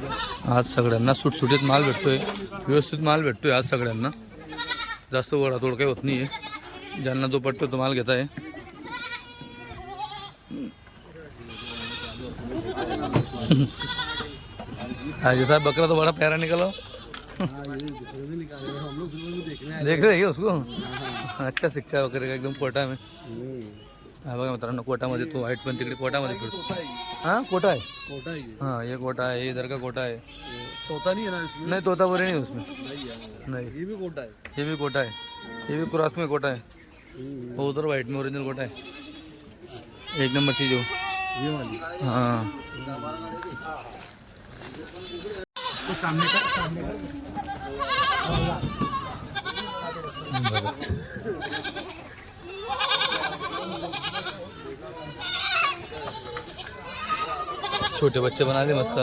आज सगळ्यांना सुटसुटीत माल भेटतोय व्यवस्थित माल भेटतोय आज सगळ्यांना. जास्त ओढातोड काही होत नाही आहे ज्यांना जो पटतो तो माल घेताय. आहे हाजी साहब बकरा तो बड़ा प्यारा निकलो देख रहे हैं उसको? अच्छा सिक्का वगैरे का एकदम कोटा में. हा बघा मित्रांनो कोटामध्ये तो व्हाईट पण तिकडे कोटामध्ये फिरतो हा कोटा आहे. कोटा ही है हाँ ये कोटा है ये इधर का कोटा है तोता नहीं है ना इसमें? नहीं तोता बोरे नहीं उसमें नहीं. ये भी कोटा है ये भी कोटा है ये भी क्रॉस में कोटा है हम्म, वो उधर वाइट में ओरिजिनल कोटा है एक नंबर चीज़ हो ये वाली. हाँ. सामने का सामने का छोटे बच्चे बनाले मस्त.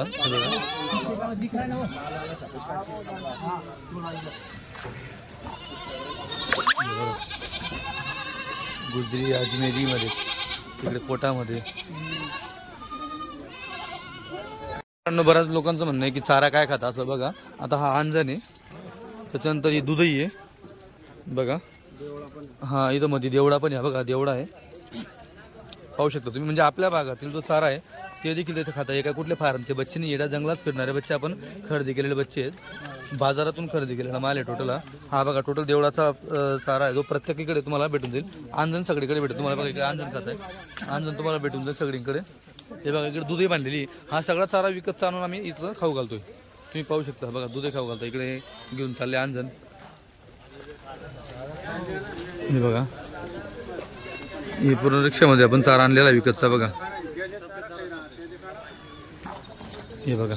गुजरी अजमेरी मध्ये तिकडे कोटामध्ये. बऱ्याच लोकांचं म्हणणं आहे की चारा काय खाता असं बघा. आता हा अंजन आहे. त्याच्यानंतर ही दुधही आहे. बघा. हा इथं मध्ये देवडा पण आहे. बघा देवडा आहे. पाहू शकता तुम्ही. म्हणजे आपल्या भागातील जो चारा आहे ते देखील इथे खाता एका कुठल्या फार्मचे बच्चे नाही येड्या जंगलात फिरणारे बच्चे आपण खरेदी केलेले बच्चे आहेत. बाजारातून खरेदी केलेला माल आहे टोटल हा. बघा टोटल देवळाचा सारा चारा आहे. जो प्रत्येकीकडे तुम्हाला भेटून जाईल. आंजण सगळीकडे भेटेल तुम्हाला बघा इकडे आंजण खात आहे. आंजण तुम्हाला भेटून जाईल सगळीकडे. हे बघा इकडे दूधही बांधलेली. हा सगळा चारा विकत आणून आम्ही इथं खाऊ घालतोय. तुम्ही पाहू शकता. बघा दूधही खाऊ घालता इकडे घेऊन चालले आंजण हे बघा. हे पूर्ण रिक्षामध्ये आपण चारा आणलेला आहे विकतचा. बघा. हे बघा.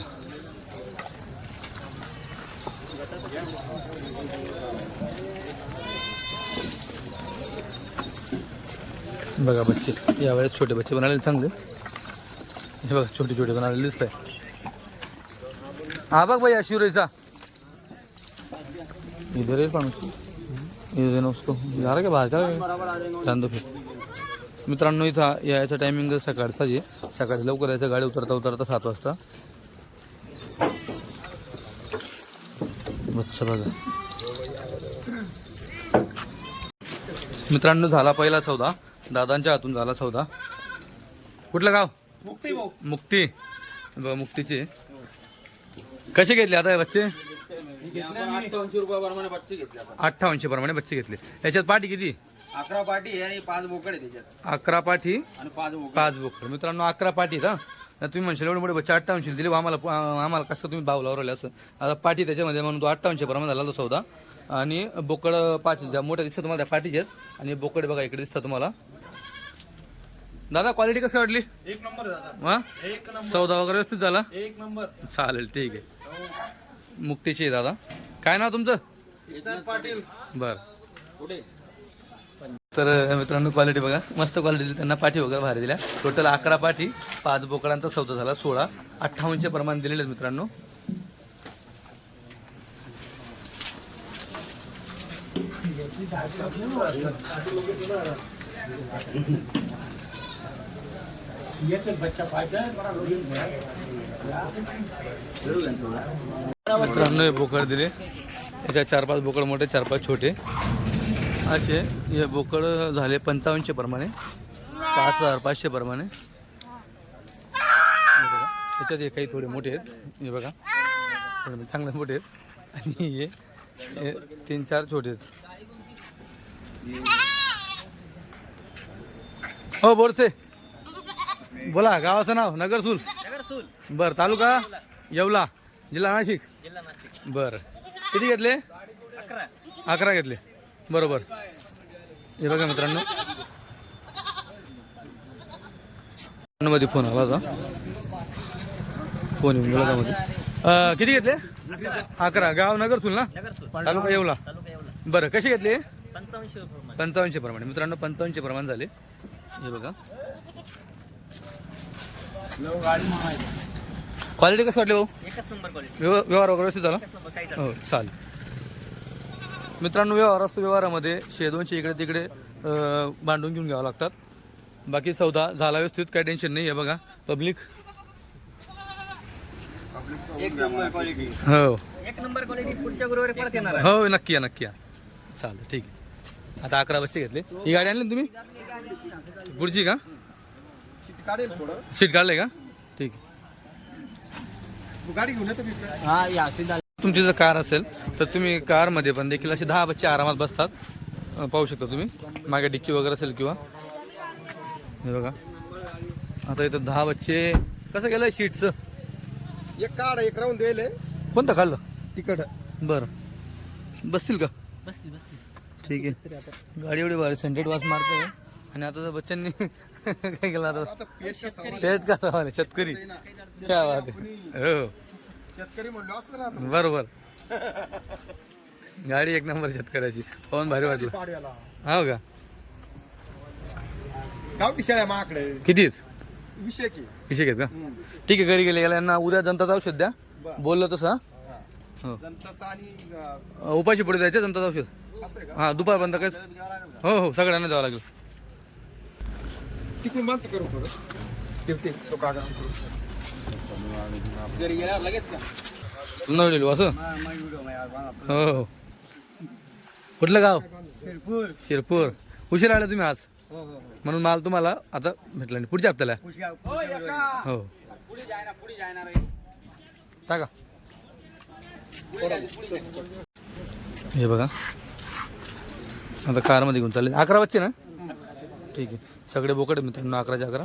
बघा बच्चे यावेळेस छोटे बच्चे बनवलेले चांगले. हे बघा छोटे छोटे बनवलेले दिसत आहे हा बघ भाई शिवरेचा इधर है पाणी ये देना झाला का बाहेर? दो फिर. मित्रांनो इथं यायचा टायमिंग सकाळचा जे सकाळी लवकर यायचं गाडी उतरता उतरता सात वाजता. अच्छा बघा मित्रांनो झाला पहिला सौदा. दादांच्या हातून झाला सौदा. कुठलं गाव? मुक्ति मुक्ती. बघा मुक्तीचे. कसे घेतले आता हे बच्चे? अठ्ठावनशे प्रमाणे बच्चे घेतले याच्यात पाठी किती? अकरा आहे आणि पाच बोकड आहे त्याच्यात. अकरा पाठी आणि पाच बोकड. पाच बोकड. मित्रांनो अकरा पाठी हा. तुम्ही म्हणशाल एवढे मोठे बच्चे अठ्ठावनशे दिले आम्हाला आम्हाला कसं तुम्ही भाव लावले असं? आता पाठी त्याच्यामध्ये म्हणून तो अठ्ठावनशे प्रमाणे झाला तो सौदा. आणि बोकड पाच ज्या मोठ्या दिसतात तुम्हाला त्या पाठीचे आहेत. आणि बोकड बघा इकडे दिसतात तुम्हाला. दादा क्वालिटी कसं वाटली? एक नंबर दादा. हा? सौदा वगैरे व्यवस्थित झाला? एक नंबर. चालेल ठीक आहे. मुक्तीची दादा. काय नाव तुमचं? पाटील. बरं. पुढे. तर मित्रांनो क्वालिटी बघा. मस्त क्वालिटी दिली. त्यांना पाठी वगैरे भारी दिल्या. टोटल अकरा पाठी पाच बोकडांचा सौदा झाला सोळा. अठ्ठावन्नचे प्रमाण दिलेले मित्रांनो. मित्रांनो हे बोकड दिले. याच्या चार पाच बोकड मोठे चार पाच छोटे. असे हे बोकड झाले पंचावन्नशे प्रमाणे पाच हजार पाचशे प्रमाणे. हे बघा त्याच्यात हे काही थोडे मोठे आहेत. हे बघा थोडे चांगले मोठे आहेत. आणि हे हे तीन चार छोटे आहेत. हो बोरसे. बोला गावाचं नाव नगरसूल. बर तालुका येवला जिल्हा नाशिक. बर. किती घेतले? अकरा घेतले. बरोबर. हे बघा मित्रांनो. मध्ये फोन आला होता. फोन येऊन गेला मध्ये. किती घेतले? अकरा. गाव नगरसूल ना? तालुका येवला. बरं कसे घेतले? पंचावन्नशे प्रमाणे. मित्रांनो पंचावन्नशे प्रमाण झाले. हे बघा. क्वालिटी कसं वाटली भाऊ? एकच नंबर क्वालिटी व्यव- व्यवहार वगैरे व्यवस्थित झाला? हो चालेल. मित्रांनो व्यवहार असतो व्यवहारामध्ये शे दोनशे इकडे तिकडे अं, भांडून घेऊन घ्यावं लागतात. बाकी सौदा झाला व्यवस्थित काही टेन्शन नाही आहे बघा. पब्लिक एक नंबर क्वालिटी हो. एक नंबर क्वालिटी पुढच्या गुरुवारी परत येणार आहे. हो नक्की या नक्की या. चालेल ठीक आहे. आता अकरा बच्चे घेतले. ही गाडी आणली ना तुम्ही? पुढची का? काढेल थोडं. सीट काढले का? ठीक आहे. गाडी घेऊन येतो हा या तुमची जर कार असेल तर तुम्ही कारमध्ये पण देखील असे दहा बच्चे आरामात बसतात. पाहू शकता तुम्ही. मागे डिक्की वगैरे असेल किंवा. हे बघा. आता इथं दहा बच्चे. कसं केलं सीटचं एक काढ एक राहून द्यायले. कोणतं काढलं तिकड. बरं. बसतील का? बसती बसती ठीक आहे. गाडी एवढी भारी सेंटेड वास मारते. आणि आता तर बच्चांनी काय केलं आता? पेट का शेतकरी काय बात आहे. हो. शेतकरी म्हणलो असं राहतो बरोबर. गाडी एक नंबर शेतकऱ्याची. पवन भारी वाटलं. हो का? गावठी शेळ्या माकडे? किती आहेत विषय की. विषय घेत का? ठीक आहे घरी गेले गेल्या यांना उद्या जनताचं औषध द्या. बरं. बोललो तसं हा? हा. हो. जनताचा आणि अं, अं, उपाशी पुढे द्यायचं जनताचं औषध. असं आहे का? हां दुपारपर्यंत काय हो हो सगळ्यांना द्यावं लागेल. तिकडून बांध करू थोडं ठेवते तो कागद घरी गेल्यावर लगेच का तुला व्हिडिओ असं? हो. कुठलं गाव? शिरपूर. उशीर आले तुम्ही आज? म्हणून माल तुम्हाला आता भेटला नाही. पुढच्या हप्त्याला. हो. पुढे टाका. हे बघा. आता कारमध्ये घेऊन चालले. अकरा वाजचे ना? ठीक आहे. सगळे बोकड मित्रांनो. अकराचे अकरा.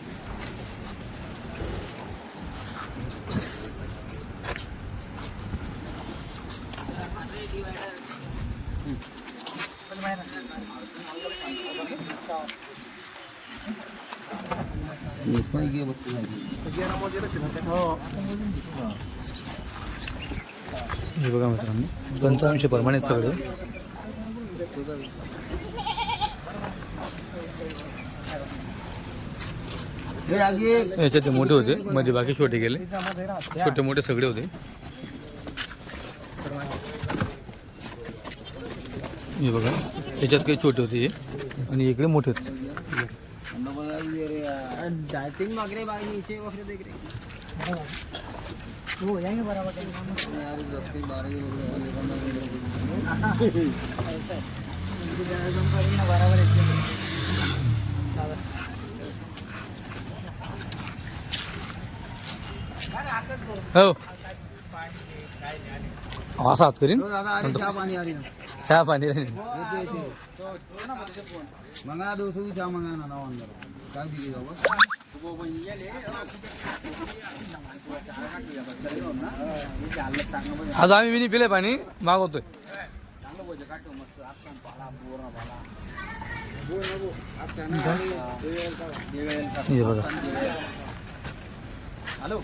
हे बघा मित्रांनो पंचावन्नशे प्रमाणे सगळं याच्यात ते मोठे होते मध्ये बाकी छोटे गेले. छोटे मोठे सगळे होते. हे बघा याच्यात काही छोटे होते हे. आणि इकडे मोठे होते. डायटिंग वगैरह भाई नीचे वगैरह देख रहे हो। जाएंगे बराबर हो। असा हात करीन चहा पाणी आली चहा पाणी राहील. मंगा दो सौ चहा मंगा ना नौ अंदर। काय दिली बाबा आज आम्ही विनी पिले पाणी मागवतोय. हे बघा. हॅलो.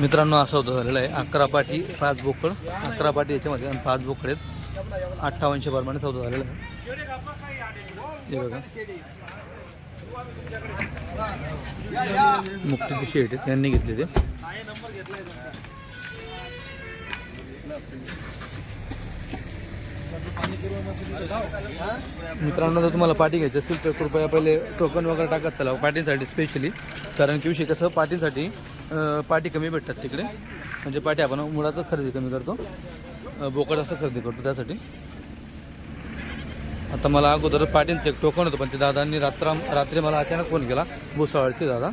मित्रांनो असं होतं झालेलं आहे. अकरा पाठी पाच बोकड. अकरा पाठी याच्यामध्ये आणि पाच बोकड आहेत. अठ्ठावनशे प्रमाणे सौदा झालेलं आहे. हे बघा. मुक्तीची शेट आहे त्यांनी घेतले ते. मित्रांनो जर तुम्हाला पाठी घ्यायची असेल तर कृपया पहिले टोकन वगैरे टाकत चला पाठींसाठी स्पेशली कारण की विषय कसं पाठींसाठी पाठी कमी भेटतात तिकडे. म्हणजे पाठी आपण मुळातच खरेदी कमी करतो. बोकड जास्त खरेदी करतो त्यासाठी. आता मला अगोदर पाटींचं एक टोकन होतं पण ते दादांनी रात्र रात्री मला अचानक फोन केला भुसावळचे दादा.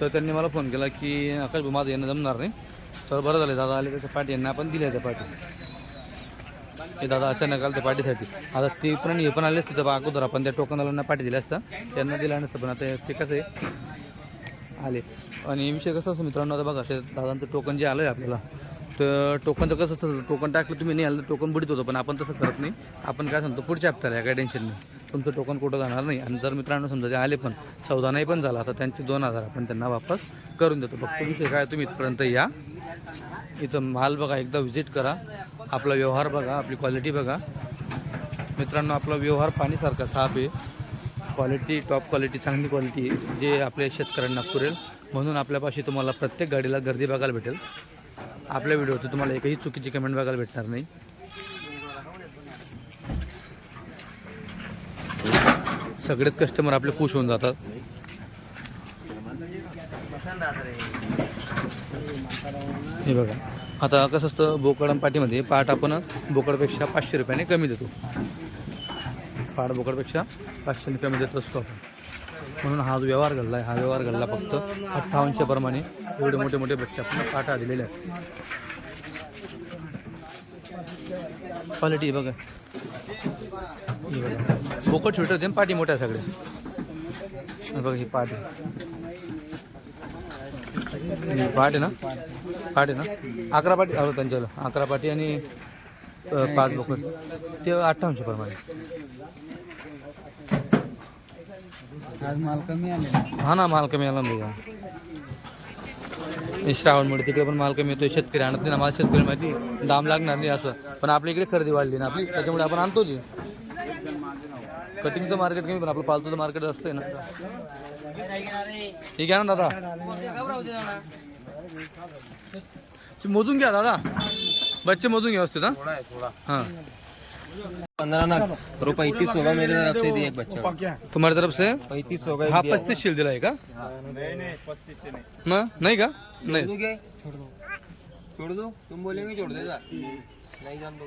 तर त्यांनी मला फोन केला की आकाश भाऊ, माझं येणं जमणार नाही. तर बरं झालं दादा आले त्याच्या पाठी यांना आपण दिल्या त्या पाठी हे दादा अचानक आलं त्या पाठीसाठी आता ते पण हे पण आले असते तर अगोदर आपण त्या टोकनवाल्यांना पाठी दिल्या असतं. त्यांना दिला नसतं पण आता ते कसं आहे आले. आणि विषय कसं असतो मित्रांनो आता बघा ते दादांचं टोकन जे आलं आहे आपल्याला तर टोकनचं कसं असतं टोकन टाकलं तुम्ही नाही आलं तर टोकन बुडीत होतं पण आपण तसं करत नाही. आपण काय सांगतो पुढच्या हप्त्याला आहे, काय टेन्शन नाही. तुमचं टोकन कुठं जाणार नाही. आणि जर मित्रांनो समजा ते आले पण चौदा नाही पण झाला तर त्यांचे दोन हजार आपण त्यांना वापस करून देतो. फक्त विषय काय तुम्ही इथपर्यंत या. इथं माल बघा एकदा व्हिजिट करा. आपला व्यवहार बघा आपली क्वालिटी बघा. मित्रांनो आपला व्यवहार पाणीसारखा साफ आहे. क्वालिटी टॉप क्वालिटी चांगली क्वालिटी जे आपल्या शेतकऱ्यांना पुरेल. म्हणून आपल्यापाशी तुम्हाला प्रत्येक गाडीला गर्दी बघायला भेटेल. आपल्या होतो. तुम्हाला एकही चुकीची कमेंट बघायला भेटणार नाही. सगळेच कस्टमर आपले खुश होऊन जातात. हे बघा. आता कसं असतं बोकड पाठीमध्ये पाटीमध्ये पाट आपण बोकडपेक्षा पाचशे रुपयाने कमी देतो. पाट बोकडपेक्षा पाचशे कमी देत असतो आपण. म्हणून हा जो व्यवहार घडला आहे हा व्यवहार घडला फक्त अठ्ठावनशे प्रमाणे. एवढे मोठे मोठे बच्चे आपण पाटा दिलेले आहेत. क्वालिटी बघा. बोकट बघा. छोटे होते आणि मोठ्या सगळ्या बघा ही पाठ पाठ आहे ना? पाठ आहे ना? अकरा पाठी आलो त्यांच्याला. अकरा पाटी आणि पाच बोकट ते अठ्ठावनशे प्रमाणे. आज माल कमी आले हा ना माल कमी आला ना भैया हे श्रावणमुळे तिकडे पण माल कमी येतोय शेतकरी आणत नाही ना मला शेतकरी माहिती दाम लागणार नाही असं. पण आपल्या इकडे खरेदी वाढली ना आपली त्याच्यामुळे आपण आणतो जी. कटिंगचं मार्केट कमी पण आपलं पालतूचं मार्केट असतंय ना. ठीक आहे ना दादा. मोजून घ्या दादा. बच्चे मोजून घ्या व्यवस्थित हा. हाँ. पंद्रह ना रुपये पैंतीस होगा मेरी तरफ़ से दिए एक बच्चा। तुम्हारी तरफ़ से? पैंतीस होगा हा पस्तीस शिल दिलाय का मग नाही का नाही। छोड़ दो छोड़ दो। तुम बोलेंगे छोड़ देगा। नहीं जान दो।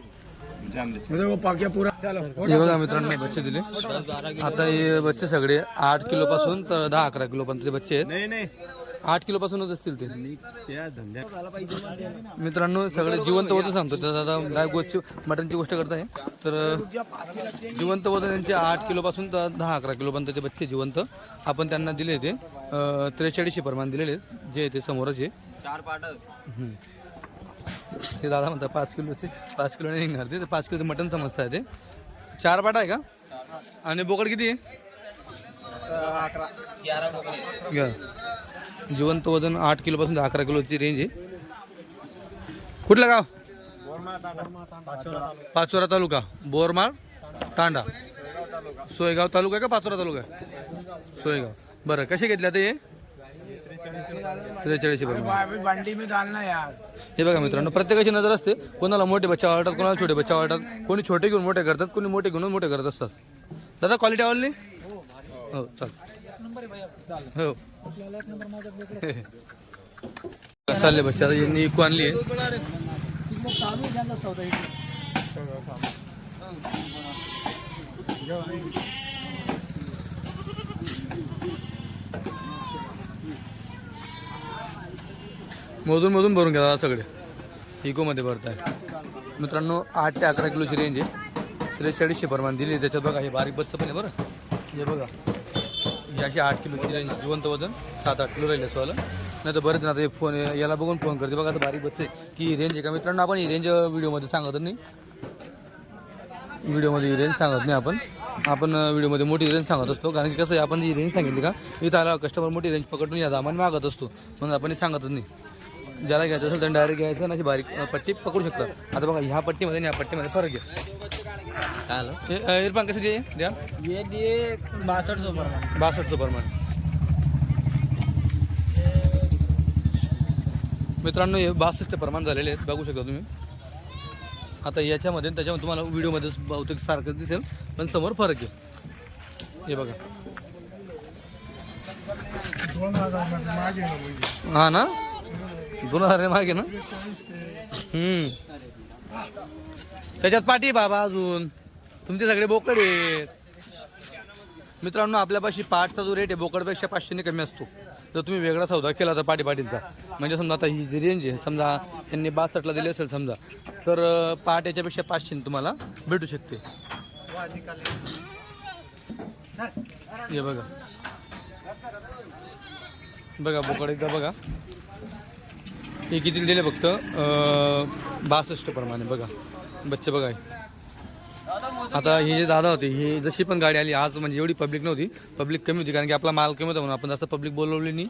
हे बघा मित्रांनो बच्चे दिले। आता हे बच्चे सगळे आठ किलो पासून तर दहा अकरा किलो पर्यंत बच्चे आहेत। आठ किलो पासूनच असतील ते. मित्रांनो सगळे जिवंत वजन सांगतो. तर दादा गाय गोष्टी मटनची गोष्ट करताय तर जिवंत वजन त्यांचे आठ किलो पासून तर दहा अकरा किलो पर्यंत ते बच्चे जिवंत. आपण त्यांना दिले ते त्रेचाळीसशे प्रमाण दिलेले आहेत, जे आहे ते समोरच आहे. चार पाट. हम्म. ते दादा म्हणतात पाच किलोचे पाच किलो नाही निघणार ते. तर पाच किलो मटन समजताय ते. चार पाटा आहे का? आणि बोकड किती आहे? घ्या जिवंत वजन आठ किलोपासून दहा अकरा किलोची रेंज आहे. कुठलं गाव? पाचोरा तालुका. बोरमाळ तांडा. सोयगाव तालुका का पाचोरा तालुका सोयगाव. बरं कसे घेतले आता हे? त्रेचाळीसशे हे बघा मित्रांनो प्रत्येकाची नजर असते. कोणाला मोठे बच्चा आवडतात कोणाला छोटे बच्चा आवडतात कोणी छोटे घेऊन मोठे करतात कोणी मोठे घेऊन मोठे करत असतात. दादा क्वालिटी आवडली? हो हो. चालले बच्चा? यांनी इकू आणली मोजून मोजून भरून घ्या सगळे. इकोमध्ये भरताय. मित्रांनो आठ ते अकरा किलोची रेंज आहे. त्रेचाळीसशे प्रमाण दिली त्याच्यात बघा हे बारीक बच्चं पण आहे बरं. हे बघा. अशी आठ किलोची रेंज जिवंत वजन सात आठ किलो राहिले असं नाही तर बरेच ना आता फोन याला बघून फोन करते. बघा आता बारीक बसते की रेंज आहे का? मित्रांनो आपण ही रेंज व्हिडिओमध्ये सांगत नाही. व्हिडिओमध्ये ही रेंज सांगत नाही आपण. आपण व्हिडिओमध्ये मोठी रेंज सांगत असतो. कारण की कसं आहे आपण ही रेंज सांगितली का? इथं आला कस्टमर मोठी रेंज पकडून या दामान मागत असतो. म्हणून आपण हे सांगतच नाही. ज्याला घ्यायचं असेल तर डायरेक्ट घ्यायचं आणि अशी बारीक पट्टी पकडू शकतात. आता बघा ह्या पट्टीमध्ये आणि ह्या पट्टीमध्ये फरक आहे. हे, अ, इरफान कसं घे? द्या. ये दिए बासठ सौ पर बासष्टचं प्रमाण मित्रांनो हे बासष्ट प्रमाण झालेले आहेत. बघू शकता तुम्ही. आता याच्यामध्ये त्याच्यामध्ये तुम्हाला व्हिडिओमध्ये बहुतेक सारखं दिसेल पण समोर फरक आहे. हे बघा. हा ना? दोन हजार मागे ना? हम्म. त्याच्यात पाठी आहे बाबा अजून. तुमचे सगळे बोकड आहेत. मित्रांनो आपल्यापाशी पाठचा जो रेट आहे बोकडपेक्षा पाचशेने कमी असतो. जर तुम्ही वेगळा सौदा केला तर पाठीपाठींचा म्हणजे समजा आता ही जी रेंज आहे समजा यांनी बासष्टला दिली असेल समजा तर अं, याच्यापेक्षा पाचशेने तुम्हाला भेटू शकते. हे बघा. बघा बोकड एकदा बघा. हे किती दिले फक्त? बासष्ट प्रमाणे बघा. बच्चे बघा आता हे जे दादा होते हे जशी पण गाडी आली आज म्हणजे एवढी पब्लिक नव्हती. पब्लिक कमी होती कारण की आपला माल कमी होता म्हणून आपण जास्त पब्लिक बोलवली नाही.